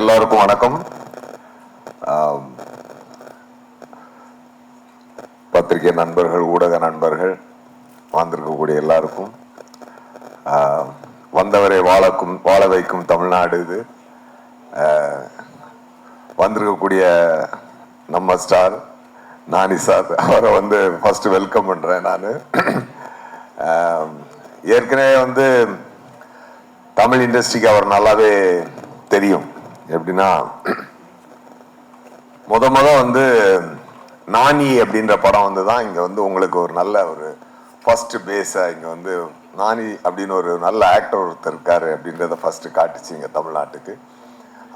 எல்லோருக்கும் வணக்கம். பத்திரிகை நண்பர்கள் ஊடக நண்பர்கள் வந்திருக்கக்கூடிய எல்லாருக்கும் வந்தவரை வாழக்கும் வாழ வைக்கும் தமிழ்நாடு இது. வந்திருக்கக்கூடிய நம்ம ஸ்டார் நானி சார் அவரை வந்து ஃபஸ்ட்டு வெல்கம் பண்ணுறேன் நான். ஏற்கனவே வந்து தமிழ் இண்டஸ்ட்ரிக்கு அவர் நல்லாவே தெரியும். எப்படின்னா முத முத வந்து நானி அப்படின்ற படம் வந்து தான் இங்கே வந்து உங்களுக்கு ஒரு நல்ல ஒரு ஃபஸ்ட்டு பேஸை இங்கே வந்து நானி அப்படின்னு ஒரு நல்ல ஆக்டர் ஒருத்தர் இருக்காரு அப்படின்றத ஃபஸ்ட்டு காட்டுச்சு இங்கே தமிழ்நாட்டுக்கு.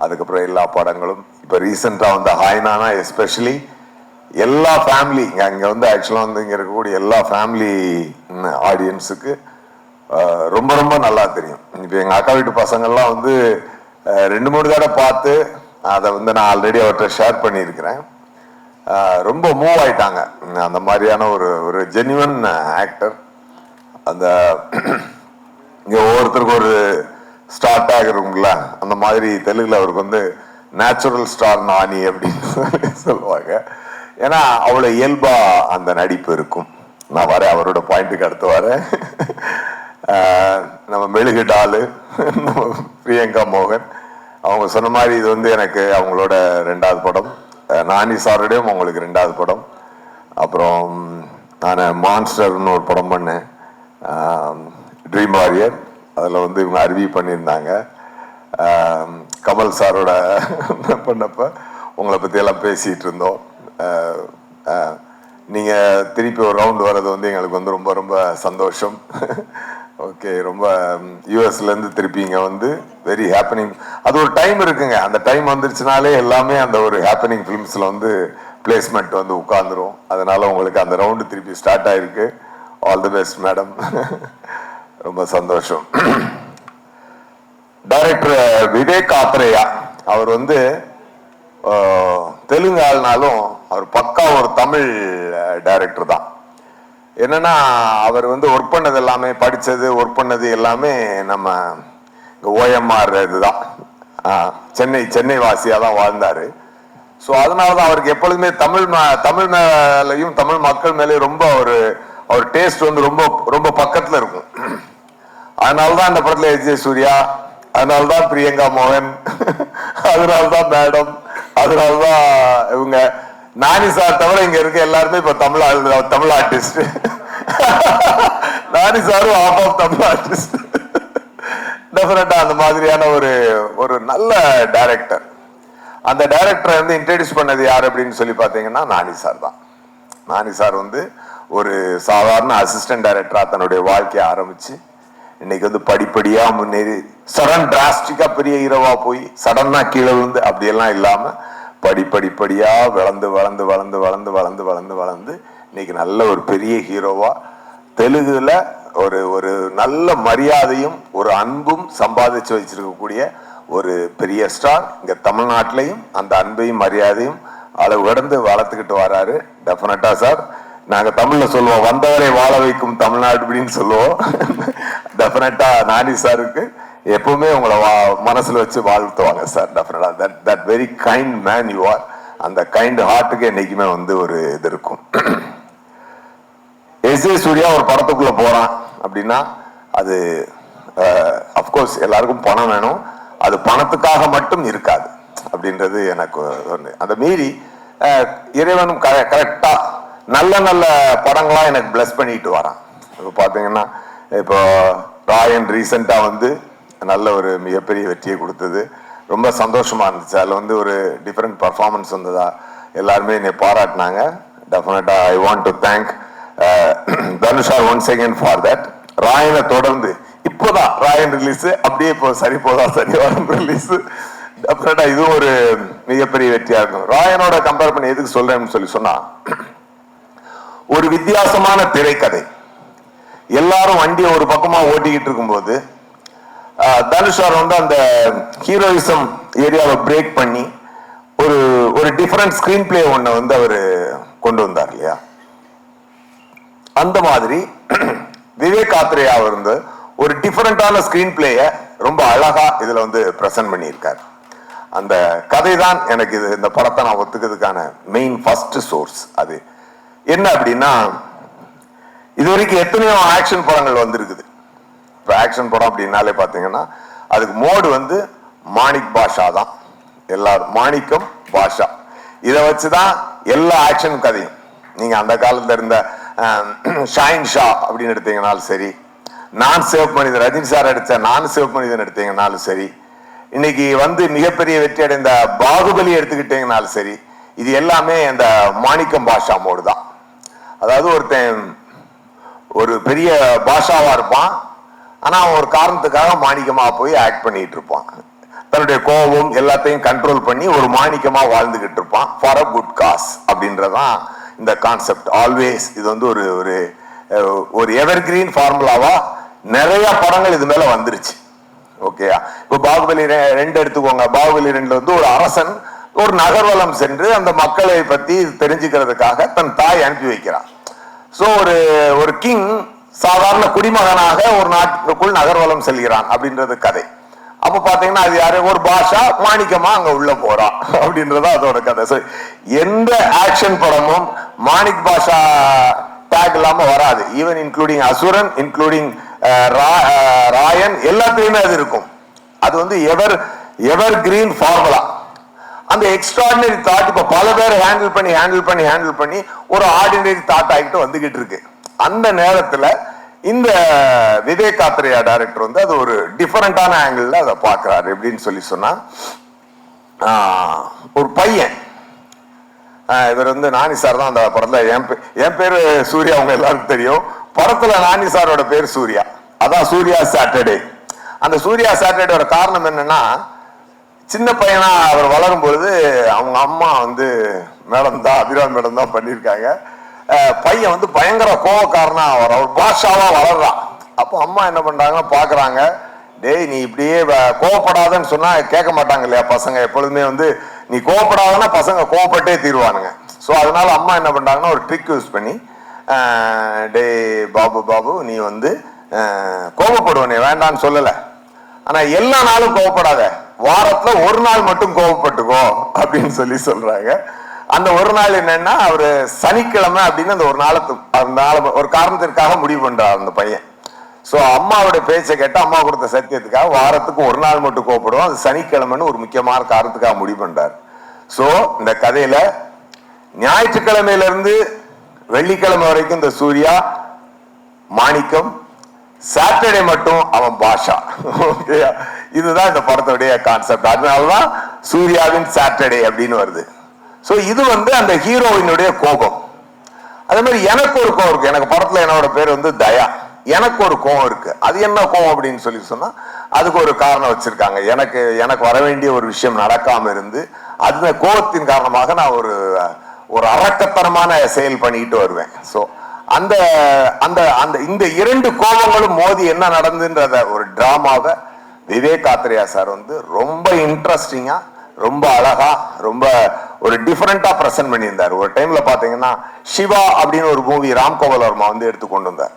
அதுக்கப்புறம் எல்லா படங்களும் இப்போ ரீசெண்டாக வந்து ஹாய்னானா எஸ்பெஷலி எல்லா ஃபேமிலி இங்கே அங்கே வந்து ஆக்சுவலாக வந்து இங்கே இருக்கக்கூடிய எல்லா ஃபேமிலி ஆடியன்ஸுக்கு ரொம்ப ரொம்ப நல்லா தெரியும். இப்போ எங்கள் அக்கா வீட்டு பசங்கள்லாம் வந்து ரெண்டு மூணு தடவை பார்த்து அதை வந்து நான் ஆல்ரெடி அவர்கிட்ட ஷேர் பண்ணியிருக்கிறேன். ரொம்ப மூவ் ஆயிட்டாங்க. அந்த மாதிரியான ஒரு ஒரு ஜென்யூன் ஆக்டர் அந்த இங்கே ஒவ்வொருத்தருக்கும் ஒரு ஸ்டார்ட் ஆகிறவங்கள அந்த மாதிரி தெலுங்கில் அவருக்கு வந்து நேச்சுரல் ஸ்டார் நாணி அப்படின்னு சொல்லுவாங்க. ஏன்னா அவ்வளோ இயல்பாக அந்த நடிப்பு இருக்கும். நான் வரேன் அவரோட பாயிண்ட்டுக்கு அடுத்து வரேன். நம்ம மெழுகு டாலு. நம்ம பிரியங்கா மோகன். அவங்க சொன்ன மாதிரி இது வந்து எனக்கு அவங்களோட ரெண்டாவது படம். நானி சாரோடையும் அவங்களுக்கு ரெண்டாவது படம். அப்புறம் நான் மான்ஸ்டர்னு ஒரு படம் பண்ணேன். ட்ரீம் வாரியர் அதில் வந்து இவங்க அருவி பண்ணியிருந்தாங்க. கமல் சாரோட பண்ணப்போ உங்களை பற்றியெல்லாம் பேசிகிட்டு இருந்தோம். நீங்கள் திருப்பி ஒரு ரவுண்டு வர்றது வந்து எங்களுக்கு வந்து ரொம்ப ரொம்ப சந்தோஷம். ஓகே ரொம்ப யூஎஸ்லேருந்து திருப்பிங்க திருப்பி வந்து வெரி ஹாப்பனிங் அது ஒரு டைம் இருக்குங்க. அந்த டைம் வந்துருச்சுனாலே எல்லாமே அந்த ஒரு ஹாப்பனிங் ஃபிலிம்ஸில் வந்து பிளேஸ்மெண்ட் வந்து உட்காந்துரும் அதனால உங்களுக்கு அந்த ரவுண்டு திருப்பி ஸ்டார்ட் ஆயிருக்கு. ஆல் தி பெஸ்ட் மேடம் ரொம்ப சந்தோஷம். டைரக்டர் விவேக் ஆத்ரேயா அவர் வந்து தெலுங்கு ஆள்னாலும் அவர் பக்கா ஒரு தமிழ் டைரக்டர் தான். என்னன்னா அவர் வந்து ஒர்க் பண்ணது எல்லாமே படித்தது ஒர்க் பண்ணது எல்லாமே நம்ம ஓஎம்ஆர் இதுதான். சென்னை சென்னை வாசியாக தான் வாழ்ந்தார். ஸோ அதனால தான் அவருக்கு எப்பொழுதுமே தமிழ் ம- தமிழ் மேலையும் தமிழ் மக்கள் மேலேயும் ரொம்ப ஒரு அவர் டேஸ்ட் வந்து ரொம்ப ரொம்ப பக்கத்தில் இருக்கும். அதனாலதான் அந்த படத்தில் எஸ் ஜே. சூர்யா அதனாலதான் பிரியங்கா மோகன் அதனாலதான் மேடம் அதனால தான் இவங்க நானி சார் தவிர இங்க இருக்க எல்லாருமே இப்ப தமிழ் தமிழ் ஆர்டிஸ்ட் நானி சாரும் ஆஃப் ஆஃப் தமிழ் ஆர்டிஸ்ட் டெஃபினட்டா அந்த மாதிரியான ஒரு ஒரு நல்ல டைரக்டர் அந்த டைரக்டரை வந்து இன்ட்ரடியூஸ் பண்ணது யார் அப்படின்னு சொல்லி பார்த்தீங்கன்னா நானி சார் தான். நானி சார் வந்து ஒரு சாதாரண அசிஸ்டன்ட் டைரக்டராக தன்னுடைய வாழ்க்கையை ஆரம்பிச்சு இன்னைக்கு வந்து படிப்படியாக முன்னேறி சடன் டிராஸ்டிக்காக பெரிய ஹீரோவாக போய் சடன்னாக கீழே விழுந்து அப்படியெல்லாம் இல்லாமல் படிப்படிப்படியாக வளர்ந்து வளர்ந்து வளர்ந்து வளர்ந்து வளர்ந்து வளர்ந்து வளர்ந்து இன்னைக்கு நல்ல ஒரு பெரிய ஹீரோவாக தெலுங்குல ஒரு ஒரு நல்ல மரியாதையும் ஒரு அன்பும் சம்பாதிச்சு வச்சிருக்கக்கூடிய ஒரு பெரிய ஸ்டார் இங்கே தமிழ்நாட்டிலையும் அந்த அன்பையும் மரியாதையும் அளவு கடந்து வளர்த்துக்கிட்டு வராரு. டெஃபினட்டா சார் நாங்கள் தமிழில் சொல்லுவோம் வந்தவரை வாழ வைக்கும் தமிழ்நாடு அப்படின்னு சொல்லுவோம். டெஃபினட்டா நானி சாருக்கு எப்பவுமே உங்களை வா- மனசில் வச்சு வாழ்த்துவாங்க சார் டெஃபினட்டாக that that very kind man you are அந்த கைண்ட் ஹார்ட்டுக்கு என்னைக்குமே வந்து ஒரு இது இருக்கும். எஸ் ஏ சூர்யா ஒரு படத்துக்குள்ளே போகிறான் அப்படின்னா அது அஃப்கோர்ஸ் எல்லாருக்கும் பணம் வேணும். அது பணத்துக்காக மட்டும் இருக்காது அப்படின்றது எனக்கு ஒன்று அந்த மீறி இறைவனும் க கரெக்டாக நல்ல நல்ல படங்களாக எனக்கு பிளஸ் பண்ணிட்டு வரான். இப்போ பார்த்தீங்கன்னா இப்போ ராயன் ரீசெண்டாக வந்து நல்ல ஒரு மிகப்பெரிய வெற்றியை கொடுத்தது. ரொம்ப சந்தோஷமாக இருந்துச்சு. அதில் வந்து ஒரு டிஃப்ரெண்ட் பர்ஃபார்மன்ஸ் வந்ததா எல்லாருமே என்னை பாராட்டினாங்க. டெஃபினட்டாக I want to thank தனுஷார் one second for that ராயனை தொடர்ந்து இப்போதான் ராயன் ரிலீஸ் அப்படியே இப்போ சரி போதா சரி வரும் ரிலீஸ் டெஃபினட்டா இதுவும் ஒரு மிகப்பெரிய வெற்றியா இருக்கும். ராயனோட கம்பேர் பண்ணி எதுக்கு சொல்றேன்னு சொல்லி சொன்னா ஒரு வித்தியாசமான திரைக்கதை. எல்லாரும் வண்டியை ஒரு பக்கமா ஓட்டிக்கிட்டு இருக்கும்போது தனுஷ் சார் வந்து அந்த ஹீரோயிசம் ஏரியாவை பிரேக் பண்ணி ஒரு ஒரு டிஃப்ரெண்ட் ஸ்கிரீன் பிளே ஒன்று வந்து அவர் கொண்டு வந்தார் இல்லையா? அந்த மாதிரி விவேக் ஆத்ரேயா வந்து ஒரு டிஃப்ரெண்டான ஸ்கிரீன் பிளேயை ரொம்ப அழகா இதில் வந்து பிரசன்ட் பண்ணியிருக்காரு. அந்த கதை தான் எனக்கு இது இந்த படத்தை நான் ஒத்துக்கிறதுக்கான மெயின் ஃபர்ஸ்ட் சோர்ஸ் அது. என்ன அப்படின்னா இது வரைக்கும் எத்தனையோ ஆக்ஷன் படங்கள் வந்திருக்குது. இப்போ ஆக்ஷன் படம் அப்படின்னாலே பார்த்தீங்கன்னா அதுக்கு மோடு வந்து மாணிக் பாஷா தான். எல்லாரும் மாணிக்கம் பாஷா. இதை வச்சு தான் எல்லா ஆக்ஷன் கதையும். நீங்கள் அந்த காலத்தில் இருந்த ஷாயின் ஷா அப்படின்னு எடுத்தீங்கனாலும் சரி நான் சிவப்பு மனிதன் ரஜினி சார் அடித்த நான் சிவப்பு மனிதன் எடுத்தீங்கனாலும் சரி இன்னைக்கு வந்து மிகப்பெரிய வெற்றி அடைந்த பாகுபலி எடுத்துக்கிட்டீங்கனாலும் சரி இது எல்லாமே அந்த மாணிக்கம் பாஷா மோடு தான். அதாவது ஒருத்தன் ஒரு பெரிய பாஷாவாக இருப்பான் ஆனா அவன் ஒரு காரணத்துக்காக மாணிக்கமா போய் ஆக்ட் பண்ணிட்டு இருப்பான் தன்னுடைய கோபம் எல்லாத்தையும் கண்ட்ரோல் பண்ணி ஒரு மாணிக்கமா வாழ்ந்துகிட்டு இருப்பான். ஃபார் அ குட் காஸ் அப்படின்றதான் இந்த கான்செப்ட் ஆல்வேஸ் இது வந்து ஒரு ஒரு ஒரு எவர் கிரீன் ஃபார்முலாவா நிறைய படங்கள் இது மேல வந்துருச்சு. ஓகேயா இப்போ பாகுபலி ரெ- ரெண்டு எடுத்துக்கோங்க. பாகுபலி ரெண்டு வந்து ஒரு அரசன் ஒரு நகர்வலம் சென்று அந்த மக்களை பத்தி தெரிஞ்சுக்கிறதுக்காக தன் தாய் அனுப்பி வைக்கிறான். ஸோ ஒரு ஒரு கிங் சாதாரண குடிமகனாக ஒரு நாட்டுக்குள் நகர்வலம் செல்கிறான் அப்படின்றது கதை. அப்ப பாத்தீங்கன்னா அது யாரு? ஒரு பாஷா மாணிக்கமா அங்க உள்ள போறான் அப்படின்றத அதோட கதை. சரி எந்த ஆக்ஷன் படமும் மாணிக் பாஷா டேக் இல்லாம வராது. Even including Asuran including Raayan எல்லாத்துலயுமே அது இருக்கும். அது வந்து எவர் எவர் கிரீன் ஃபார்முலா அந்த எக்ஸ்ட்ராடினரி தாட் இப்ப பல பேர் ஹேண்டில் பண்ணி ஹேண்டில் பண்ணி ஹேண்டில் பண்ணி ஒரு ஆர்டினரி தாட் ஆகிட்டு வந்துகிட்டு இருக்கு. அந்த நேரத்துல இந்த விவேக் ஆத்ரேயா டைரக்டர் வந்து அது ஒரு டிஃபரெண்டான ஆங்கிள் அதை பார்க்குறாரு எப்படின்னு சொல்லி சொன்னா ஆஹ், ஒரு பையன். ஆஹ், இவர் வந்து நானி சார் தான் அந்த படத்துல. என் பே- என் பேரு சூர்யா அவங்க எல்லாருக்கும் தெரியும். படத்துல நானி சாரோட பேர் சூர்யா. அதான் சூர்யா சாட்டர்டே. அந்த சூர்யா சாட்டர்டேயோட காரணம் என்னன்னா சின்ன பையனா அவர் வளரும் பொழுது அவங்க அம்மா வந்து மேடம் தான் அபிராம் மேடம் தான் பண்ணியிருக்காங்க. பையன் வந்து பயங்கர கோவக்காரனா அவர். அவர் பாஷாவா வளர்றான். அப்போ அம்மா என்ன பண்றாங்கன்னா பாக்குறாங்க டேய் நீ இப்படியே வ- கோவப்படாதன்னு சொன்னா கேட்க மாட்டாங்க இல்லையா பசங்க? எப்பொழுதுமே வந்து நீ கோவப்படாதன்னா பசங்க கோவப்பட்டே தீருவானுங்க. ஸோ அதனால அம்மா என்ன பண்றாங்கன்னா ஒரு ட்ரிக் யூஸ் பண்ணி டேய் பாபு பாபு நீ வந்து அஹ் கோவப்படுவனே வேண்டான்னு சொல்லலை. ஆனால் எல்லா நாளும் கோவப்படாத. வாரத்தில் ஒரு நாள் மட்டும் கோவப்பட்டுக்கோ அப்படின்னு சொல்லி சொல்றாங்க. அந்த ஒரு நாள் என்னன்னா அவரு சனிக்கிழமை அப்படின்னு அந்த ஒரு நாளுக்கு அந்த நாள் ஒரு காரணத்திற்காக முடிவு பண்றார் அந்த பையன். ஸோ அம்மாவோட பேச்சை கேட்டு அம்மா கொடுத்த சத்தியத்துக்காக வாரத்துக்கு ஒரு நாள் மட்டும் கோப்படுவோம் அது சனிக்கிழமைன்னு ஒரு முக்கியமான காரணத்துக்காக முடிவு பண்றார். ஸோ இந்த கதையில ஞாயிற்றுக்கிழமையிலிருந்து வெள்ளிக்கிழமை வரைக்கும் இந்த சூர்யா மாணிக்கம் சாட்டர்டே மட்டும் அவன் பாஷா. ஓகேயா இதுதான் இந்த படத்துடைய கான்செப்ட் அதனாலதான் சூர்யாவின் சாட்டர்டே அப்படின்னு வருது. ஸோ இது வந்து அந்த ஹீரோயினுடைய கோபம். அதே மாதிரி எனக்கு ஒரு கோவம் இருக்கு. எனக்கு படத்துல என்னோட பேர் வந்து தயா. எனக்கு ஒரு கோவம் இருக்கு. அது என்ன கோவம் அப்படின்னு சொல்லி சொன்னா அதுக்கு ஒரு காரணம் வச்சிருக்காங்க. எனக்கு எனக்கு வர வேண்டிய ஒரு விஷயம் நடக்காம இருந்து அந்த கோபத்தின் காரணமாக நான் ஒரு ஒரு அரக்கத்தனமான செயல் பண்ணிட்டு வருவேன். ஸோ அந்த அந்த அந்த இந்த இரண்டு கோபங்களும் மோதி என்ன நடந்துன்றத ஒரு டிராமாவை விவேக் ஆத்ரேயா சார் வந்து ரொம்ப இன்ட்ரெஸ்டிங்காக ரொம்ப அழகா ரொம்ப ஒரு டிஃபரெண்டா பிரசன்ட் பண்ணியிருந்தார். ஒரு டைம்ல பாத்தீங்கன்னா சிவா அப்படின்னு ஒரு மூவி ராம்கோபால் வர்மா வந்து எடுத்து கொண்டு வந்தார்.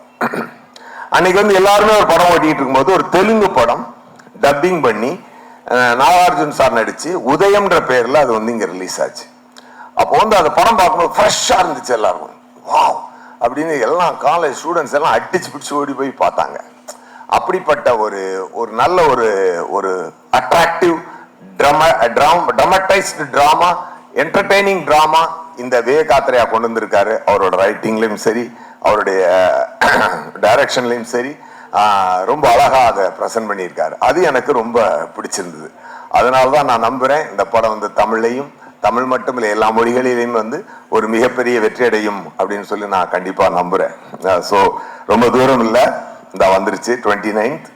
அன்னைக்கு வந்து எல்லாருமே ஒரு படம் ஓட்டிட்டு இருக்கும்போது ஒரு தெலுங்கு படம் டப்பிங் பண்ணி நாகார்ஜுன் சார் நடிச்சு உதயம்ன்ற பேர்ல அது வந்து இங்க ரிலீஸ் ஆச்சு. அப்போ வந்து அந்த படம் பார்க்கும்போது ஃப்ரெஷ்ஷா இருந்துச்சு எல்லாருக்கும். வாவ்! அப்படின்னு எல்லாம் காலேஜ் ஸ்டூடெண்ட்ஸ் எல்லாம் அடிச்சு பிடிச்சு ஓடி போய் பார்த்தாங்க. அப்படிப்பட்ட ஒரு ஒரு நல்ல ஒரு ஒரு அட்ராக்டிவ் ட்ரம ட்ராம் ட்ரமட்டைஸ்டு ட்ராமா என்டர்டெய்னிங் ட்ராமா இந்த விவேகாத்திரையா கொண்டு வந்திருக்காரு அவரோட ரைட்டிங்லையும் சரி அவருடைய டைரக்ஷன்லையும் சரி ரொம்ப அழகாக அதை ப்ரெசென்ட் பண்ணியிருக்காரு. அது எனக்கு ரொம்ப பிடிச்சிருந்தது. அதனால தான் நான் நம்புகிறேன் இந்த படம் வந்து தமிழ்லையும் தமிழ் மட்டும் இல்லை எல்லா மொழிகளிலையும் வந்து ஒரு மிகப்பெரிய வெற்றி அடையும் அப்படின்னு சொல்லி நான் கண்டிப்பாக நம்புகிறேன் ஸோ ரொம்ப தூரம் இல்லை. இந்த வந்துருச்சு டுவெண்ட்டி நைன்த்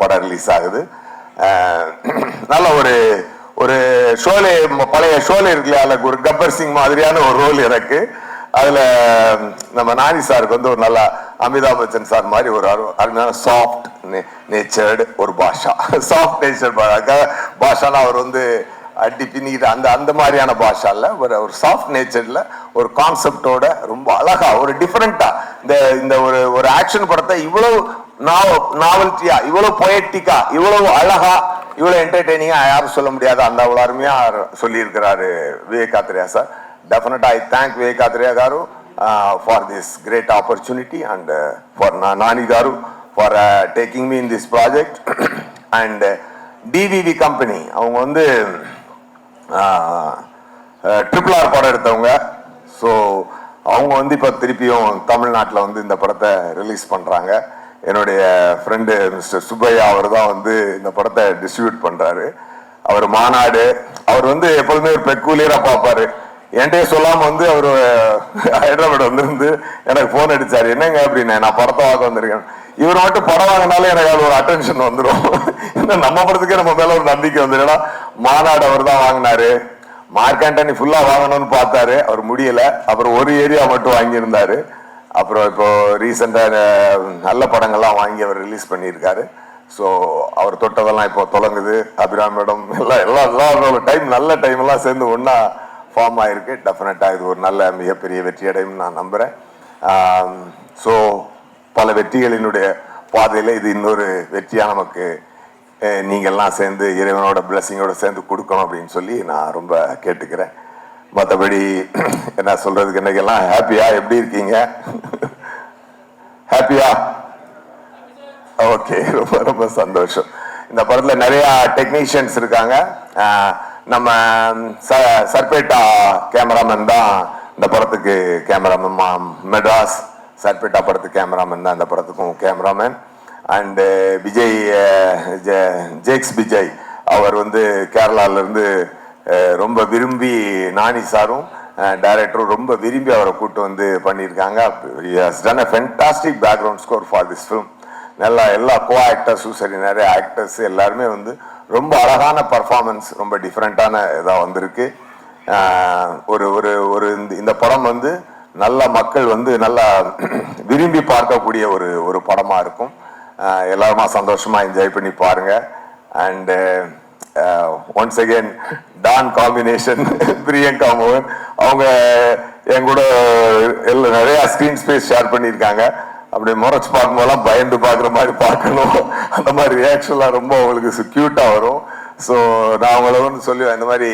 படம் ரிலீஸ் ஆகுது. நல்ல ஒரு ஒரு ஷோலே பழைய ஷோலே இருக்குல்ல அதுல ஒரு கப்பர் சிங் மாதிரியான ஒரு ரோல் எனக்கு. அதுல நம்ம நானி சாருக்கு வந்து ஒரு நல்லா அமிதாப் பச்சன் சார் மாதிரி ஒரு அருமையான சாஃப்ட் நேச்சர்டு ஒரு பாஷா. சாஃப்ட் நேச்சர் பாஷானா அவர் வந்து அடி பின்னிக்கிட்டு அந்த அந்த மாதிரியான பாஷா ஒரு ஒரு சாஃப்ட் நேச்சர்ல ஒரு கான்செப்டோட ரொம்ப அழகா ஒரு டிஃப்ரெண்ட்டாக இந்த இந்த ஒரு ஒரு ஆக்ஷன் படத்தை இவ்வளவு நாவல்ட்டியா இவ்வளவு பொயட்டிக்கா இவ்வளவு அழகா இவ்வளோ என்டர்டெய்னிங்காக யாரும் சொல்ல முடியாது அந்த அவ்வளோ அருமையாக சொல்லியிருக்கிறாரு விவேகாத்ரேயா சார் டெஃபினட்டாக ஐ தேங்க் விவேகாத்ரேயா గారు for this great opportunity and for Nani గారు for taking me in this project and DVV company அவங்க வந்து ட்ரிபிள் ஆர் படம் எடுத்தவங்க ஸோ அவங்க வந்து இப்போ திருப்பியும் தமிழ்நாட்டில் வந்து இந்த படத்தை ரிலீஸ் பண்ணுறாங்க என்னுடைய ஃப்ரெண்டு மிஸ்டர் சுப்பையா அவர் தான் வந்து இந்த படத்தை டிஸ்ட்ரிபியூட் பண்ணுறாரு அவர் மாநாடு அவர் வந்து எப்போதுமே ஒரு பெக்கூலியராக பார்ப்பாரு. என்கிட்டயே சொல்லாமல் வந்து அவர் ஹைதராபாத் வந்துருந்து எனக்கு ஃபோன் அடித்தார் என்னங்க அப்படின்னு நான் படத்தை வாங்க வந்திருக்கேன். இவர் மட்டும் படம் வாங்கினாலே எனக்கு அது ஒரு அட்டென்ஷன் வந்துடும் இன்னும் நம்ம படத்துக்கே நம்ம மேலே ஒரு நம்பிக்கை வந்துடும் ஏன்னா மாநாடு அவர் தான் வாங்கினாரு. மார்க் ஆண்டனி வாங்கணும்னு பார்த்தாரு. அவர் முடியலை. அப்புறம் ஒரு ஏரியா மட்டும் வாங்கியிருந்தாரு. அப்புறம் இப்போ ரீசெண்டாக நல்ல படங்கள்லாம் வாங்கி அவர் ரிலீஸ் பண்ணியிருக்காரு. ஸோ அவர் தொட்டதெல்லாம் இப்போ தொடங்குது. அபிராம் மேடம் எல்லாம் எல்லாம் எல்லாம் டைம் நல்ல டைம்லாம் சேர்ந்து ஒன்றா ஃபார்ம் ஆயிருக்கு. டெஃபினட்டாக இது ஒரு நல்ல மிகப்பெரிய வெற்றி அடையும் நான் நம்புகிறேன் ஸோ பல வெற்றிகளினுடைய பாதையில் இது இன்னொரு வெற்றியாக நமக்கு நீங்கள்லாம் சேர்ந்து இறைவனோட பிளெஸிங்கோட சேர்ந்து கொடுக்கணும் அப்படின்னு சொல்லி நான் ரொம்ப கேட்டுக்கிறேன். மற்றபடி என்ன சொல்றதுக்கு இன்னைக்கெல்லாம் ஹாப்பியா எப்படி இருக்கீங்க? ஹாப்பியா ஓகே ரொம்ப ரொம்ப சந்தோஷம். இந்த படத்தில் நிறைய டெக்னீஷியன்ஸ் இருக்காங்க. நம்ம ச- சர்பேட்டா கேமராமேன் தான் இந்த படத்துக்கு கேமராமேன் மெட்ராஸ் சர்பேட்டா படத்துக்கு கேமராமேன் தான் இந்த படத்துக்கும் கேமராமேன் அண்டு விஜய் ஜெ- ஜேக்ஸ் விஜய் அவர் வந்து கேரளாவிலேருந்து இருந்து ரொம்ப விரும்பி நானி சாரும் டைரக்டரும் ரொம்ப விரும்பி அவரை கூட்டு வந்து பண்ணியிருக்காங்க. Done a fantastic background score for this film நல்லா எல்லா கோ ஆக்டர்ஸும் சரி நிறைய ஆக்டர்ஸ் எல்லாருமே வந்து ரொம்ப அழகான பர்ஃபார்மன்ஸ் ரொம்ப டிஃப்ரெண்ட்டான இதாக வந்திருக்கு. ஒரு ஒரு ஒரு இந்த- இந்த படம் வந்து நல்ல மக்கள் வந்து நல்லா விரும்பி பார்க்கக்கூடிய ஒரு ஒரு படமாக இருக்கும். எல்லாருமா சந்தோஷமாக என்ஜாய் பண்ணி பாருங்கள் and once again Don combination Priyanka மோகன் அவங்க என் கூட எல்லாம் நிறைய ஸ்கிரீன் ஸ்பேஸ் ஷேர் பண்ணியிருக்காங்க. அப்படி முறைச்சு பார்க்கும்போதெல்லாம் பயந்து பார்க்குற மாதிரி பார்க்கணும். அந்த மாதிரி ரியாக்ஷன்லாம் ரொம்ப அவங்களுக்கு க்யூட்டாக வரும். ஸோ நான் அவங்கள ஒன்று சொல்லி இந்த மாதிரி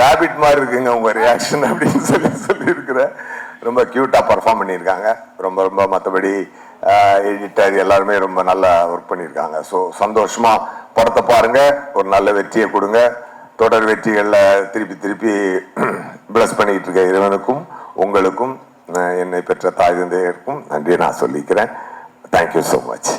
ரேபிட் மாதிரி இருக்குங்க உங்கள் ரியாக்ஷன் அப்படின்னு சொல்லி சொல்லியிருக்கிறேன். ரொம்ப க்யூட்டாக பர்ஃபார்ம் பண்ணியிருக்காங்க. ரொம்ப ரொம்ப மற்றபடி எடிட்டர் எல்லாருமே ரொம்ப நல்லா ஒர்க் பண்ணியிருக்காங்க. ஸோ சந்தோஷமா படத்தை பாருங்க. ஒரு நல்ல வெற்றியை கொடுங்க. தொடர் வெற்றிகளில் திருப்பி திருப்பி பிளஸ் பண்ணிட்டு இருக்க இறைவனுக்கும் உங்களுக்கும் என்னை பெற்ற தாய் தந்தையருக்கும் நன்றி நான் சொல்லிக்கிறேன். Thank you so much